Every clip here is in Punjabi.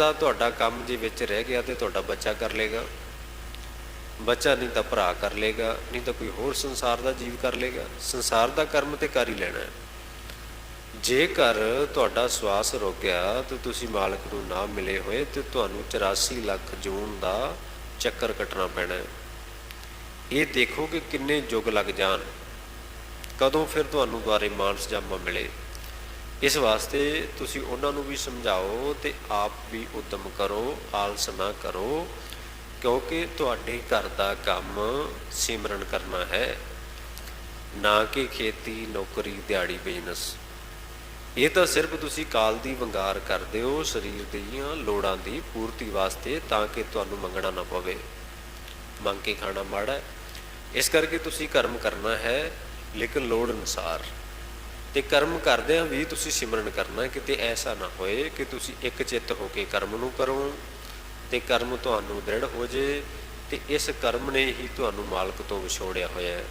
ਦਾ ਤੁਹਾਡਾ ਕੰਮ ਜੇ ਵਿੱਚ ਰਹਿ ਗਿਆ ਤੇ ਤੁਹਾਡਾ ਬੱਚਾ ਕਰ ਲੇਗਾ। ਬੱਚਾ ਨਹੀਂ ਤਾਂ ਭਰਾ ਕਰ ਲੇਗਾ, ਨਹੀਂ ਤਾਂ ਕੋਈ ਹੋਰ ਸੰਸਾਰ ਦਾ ਜੀਵ ਕਰ ਲੇਗਾ। ਸੰਸਾਰ ਦਾ ਕਰਮ ਤੇ ਕਰ ਹੀ ਲੈਣਾ ਹੈ। ਜੇਕਰ ਤੁਹਾਡਾ ਸਵਾਸ ਰੁਕ ਗਿਆ ਤੇ ਤੁਸੀਂ ਮਾਲਕ ਨੂੰ ਨਾ ਮਿਲੇ ਹੋਏ ਤੇ ਤੁਹਾਨੂੰ 84 ਲੱਖ ਜੂਨ ਦਾ ਚੱਕਰ ਕੱਟਣਾ ਪੈਣਾ ਹੈ। ਇਹ ਦੇਖੋ ਕਿ ਕਿੰਨੇ ਯੁੱਗ ਲੱਗ ਜਾਣ। ਕਦੋਂ ਫਿਰ ਤੁਹਾਨੂੰ ਦੁਆਰੇ ਮਾਨਸ ਜਾਮਾ ਮਿਲੇ? ਇਸ ਵਾਸਤੇ ਤੁਸੀਂ ਉਹਨਾਂ ਨੂੰ ਵੀ ਸਮਝਾਓ ਤੇ ਆਪ ਵੀ ਉਦਮ ਕਰੋ ਆਲਸ ਨਾ ਕਰੋ, ਕਿਉਂਕਿ ਤੁਹਾਡੇ ਘਰ ਦਾ ਕੰਮ ਸਿਮਰਨ ਕਰਨਾ ਹੈ, ਨਾ ਕਿ ਖੇਤੀ, ਨੌਕਰੀ, ਦਿਹਾੜੀ, ਬਿਜ਼ਨਸ। ਇਹ ਤਾਂ ਸਿਰਫ ਤੁਸੀਂ ਕਾਲ ਦੀ ਵੰਗਾਰ ਕਰਦੇ ਹੋ, ਸਰੀਰ ਦੀਆਂ ਲੋੜਾਂ ਦੀ ਪੂਰਤੀ ਵਾਸਤੇ ਤਾਂ ਕਿ ਤੁਹਾਨੂੰ ਮੰਗਣਾ ਨਾ ਪਵੇ। ਮੰਗ ਕੇ ਖਾਣਾ ਮਾੜਾ ਹੈ। ਇਸ ਕਰਕੇ ਤੁਸੀਂ ਕਰਮ ਕਰਨਾ ਹੈ, ਲੇਕਿਨ ਲੋੜ ਅਨੁਸਾਰ। ਤੇ ਕਰਮ ਕਰਦਿਆਂ ਵੀ ਤੁਸੀਂ ਸਿਮਰਨ ਕਰਨਾ, ਕਿਤੇ ਐਸਾ ਨਾ ਹੋਏ ਕਿ ਤੁਸੀਂ ਇੱਕ ਚਿੱਤ ਹੋ ਕੇ ਕਰਮ ਨੂੰ ਕਰੋ ਤੇ ਕਰਮ ਤੁਹਾਨੂੰ ਦ੍ਰਿੜ ਹੋ ਜੇ ਤੇ ਇਸ ਕਰਮ ਨੇ ਹੀ ਤੁਹਾਨੂੰ ਮਾਲਕ ਤੋਂ ਵਿਛੋੜਿਆ ਹੋਇਆ ਹੈ।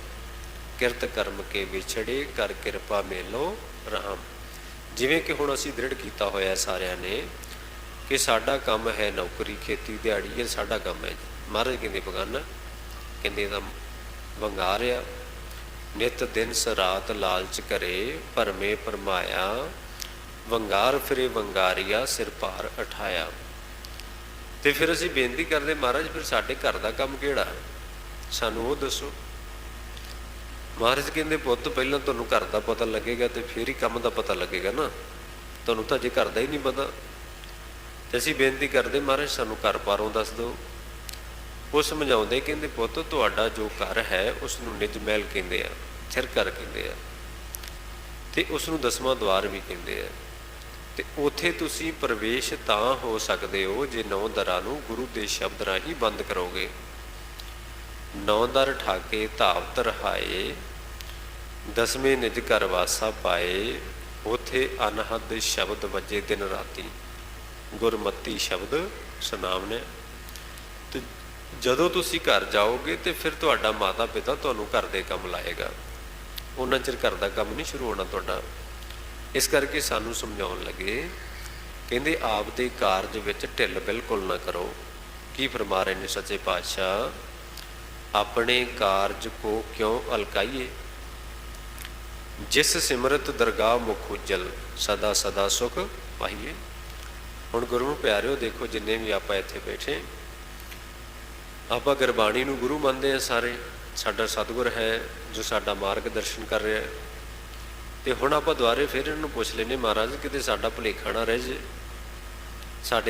ਕਿਰਤ ਕਰਮ ਕੇ ਵਿਛੜੇ, ਕਰ ਕਿਰਪਾ ਮੇਲੋ ਰਾਮ। ਜਿਵੇਂ ਕਿ ਹੁਣ ਅਸੀਂ ਦ੍ਰਿੜ ਕੀਤਾ ਹੋਇਆ ਸਾਰਿਆਂ ਨੇ ਕਿ ਸਾਡਾ ਕੰਮ ਹੈ ਨੌਕਰੀ, ਖੇਤੀ, ਦਿਹਾੜੀ, ਇਹ ਸਾਡਾ ਕੰਮ ਹੈ ਜੀ। ਮਹਾਰਾਜ ਕਹਿੰਦੇ ਬਗਾਨਾ ਕਹਿੰਦੇ ਤਾਂ ਵੰਗਾਰਿਆ ਨਿਤ ਦਿਨ ਸਰਾਤ ਲਾਲਚ ਕਰੇ, ਭਰਮੇ ਪਰਮਾਇਆ ਵੰਗਾਰ ਫਿਰੇ ਵੰਗਾਰੀਆ, ਸਿਰ ਭਾਰ ਉਠਾਇਆ ਤੇ ਫਿਰ ਅਸੀਂ ਬੇਨਤੀ ਕਰਦੇ, ਮਹਾਰਾਜ, ਫਿਰ ਸਾਡੇ ਘਰ ਦਾ ਕੰਮ ਕਿਹੜਾ ਹੈ? ਸਾਨੂੰ ਉਹ ਦੱਸੋ। ਮਹਾਰਾਜ ਕਹਿੰਦੇ, ਪੁੱਤ, ਪਹਿਲਾਂ ਤੁਹਾਨੂੰ ਘਰ ਦਾ ਪਤਾ ਲੱਗੇਗਾ ਤੇ ਫਿਰ ਹੀ ਕੰਮ ਦਾ ਪਤਾ ਲੱਗੇਗਾ ਨਾ। ਤੁਹਾਨੂੰ ਤਾਂ ਜੇ ਘਰ ਦਾ ਹੀ ਨਹੀਂ ਪਤਾ। ਤੇ ਅਸੀਂ ਬੇਨਤੀ ਕਰਦੇ, ਮਹਾਰਾਜ, ਸਾਨੂੰ ਘਰ ਬਾਰੋਂ ਦੱਸ ਦਿਓ। ਉਹ ਸਮਝਾਉਂਦੇ ਕਹਿੰਦੇ, ਪੁੱਤ, ਤੁਹਾਡਾ ਜੋ ਘਰ ਹੈ ਉਸ ਨੂੰ ਨਿਜ ਮਹਿਲ ਕਹਿੰਦੇ ਆ ਥਿਰ ਘਰ ਕਹਿੰਦੇ ਆ। ਤੇ ਉਸ ਨੂੰ ਦਸਵਾਂ ਦਵਾਰ ਵੀ ਕਹਿੰਦੇ ਆ। ਤੇ ਉਥੇ ਤੁਸੀਂ ਪ੍ਰਵੇਸ਼ ਤਾਂ ਹੋ ਸਕਦੇ ਹੋ ਜੇ ਨੌ ਦਰਾਂ ਨੂੰ ਗੁਰੂ ਦੇ ਸ਼ਬਦ ਰਾਹੀਂ ਬੰਦ ਕਰੋਗੇ। ਨੌ ਦਰ ਠਾਕੇ ਧਾਵਤ ਰਹਾਏ, ਦਸਵੇਂ ਨਿਜ ਘਰ ਵਾਸਾ ਪਾਏ, ਉਥੇ ਅਨਹਦ ਸ਼ਬਦ ਵੱਜੇ ਦਿਨ ਰਾਤੀ। ਗੁਰਮਤੀ ਸ਼ਬਦ ਸੁਨਾਮਨੇ ਜਦੋਂ ਤੁਸੀਂ ਘਰ ਜਾਓਗੇ ਤੇ ਫਿਰ ਤੁਹਾਡਾ ਮਾਤਾ ਪਿਤਾ ਤੁਹਾਨੂੰ ਘਰ ਦੇ ਕੰਮ ਲਾਏਗਾ। ਉਹਨਾਂ ਚਿਰ ਘਰ ਦਾ ਕੰਮ ਨਹੀਂ ਸ਼ੁਰੂ ਹੋਣਾ ਤੁਹਾਡਾ। ਇਸ ਕਰਕੇ ਸਾਨੂੰ ਸਮਝਾਉਣ ਲੱਗੇ, ਕਹਿੰਦੇ ਆਪ ਦੇ ਕਾਰਜ ਵਿੱਚ ਢਿੱਲ ਬਿਲਕੁਲ ਨਾ ਕਰੋ। ਕੀ ਫਰਮਾ ਰਹੇ ਨੇ ਸੱਚੇ ਪਾਤਸ਼ਾਹ? ਆਪਣੇ ਕਾਰਜ ਕੋ ਕਿਉਂ ਅਲਕਾਈਏ? ਜਿਸ ਸਿਮਰਤ ਦਰਗਾਹ ਮੁਖ ਉਜਲ ਸਦਾ ਸਦਾ ਸੁਖ ਪਾਈਏ ਹੁਣ ਗੁਰੂ ਨੂੰ ਪਿਆਰਿਓ, ਦੇਖੋ ਜਿੰਨੇ ਵੀ ਆਪਾਂ ਇੱਥੇ ਬੈਠੇ ਆਪਾਂ ਗੁਰਬਾਣੀ ਨੂੰ ਗੁਰੂ ਮੰਨਦੇ ਆ ਸਾਰੇ। ਸਾਡਾ ਸਤਿਗੁਰ ਹੈ ਜੋ ਸਾਡਾ ਮਾਰਗਦਰਸ਼ਨ ਕਰ ਰਿਹਾ ਹੈ। ਤੇ ਹੁਣ ਆਪਾਂ ਦੁਆਰੇ ਫਿਰ ਇਹਨਾਂ ਨੂੰ ਪੁੱਛ ਲੈਨੇ ਮਹਾਰਾਜ, ਕਿਤੇ ਸਾਡਾ ਭੁਲੇਖਾ ਨਾ ਰਹਿ ਜੇ। ਸਾਡੇ